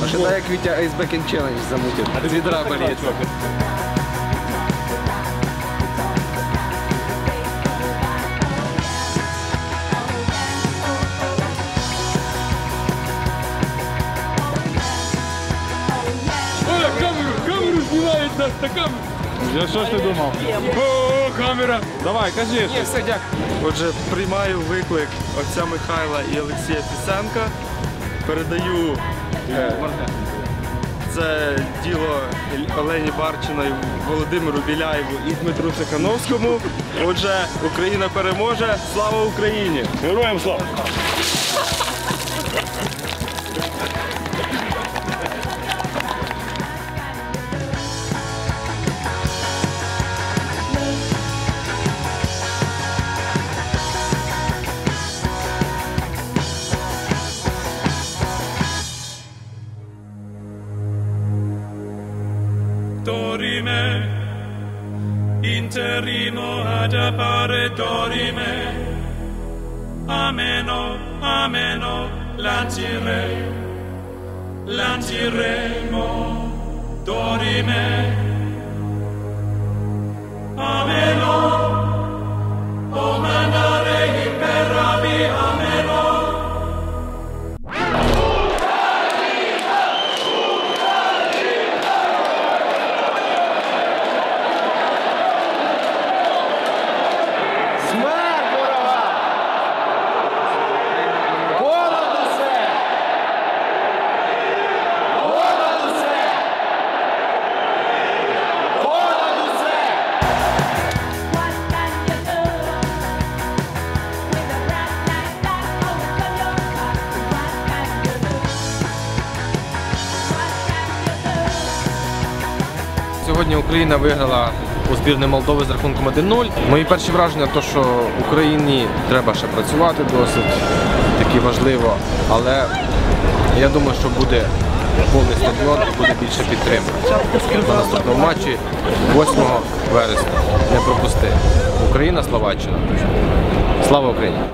Починає Вітя Ice Backing Challenge замутив. З відра нас на камеру. Я що ж ти думав? О, камера. Давай, кажи. Ні, все, дякую. Отже, приймаю виклик отця Михайла і Олексія Фісенка. Передаю е, це діло Олені Барчиної, Володимиру Біляєву і Дмитру Цехановському. Отже, Україна переможе. Слава Україні! Героям слава. Dorime, interimo ad appare dorime, ameno, ameno, lancire, lanciremo, dorime, Сьогодні Україна виграла у збірної Молдови з рахунком 1-0. Мої перші враження, то що Україні треба ще працювати досить таки важливо, але я думаю, що буде повний стадіон і буде більше підтримки. На наступному матчі 8 вересня. Не пропусти. Україна, Словаччина. Слава Україні!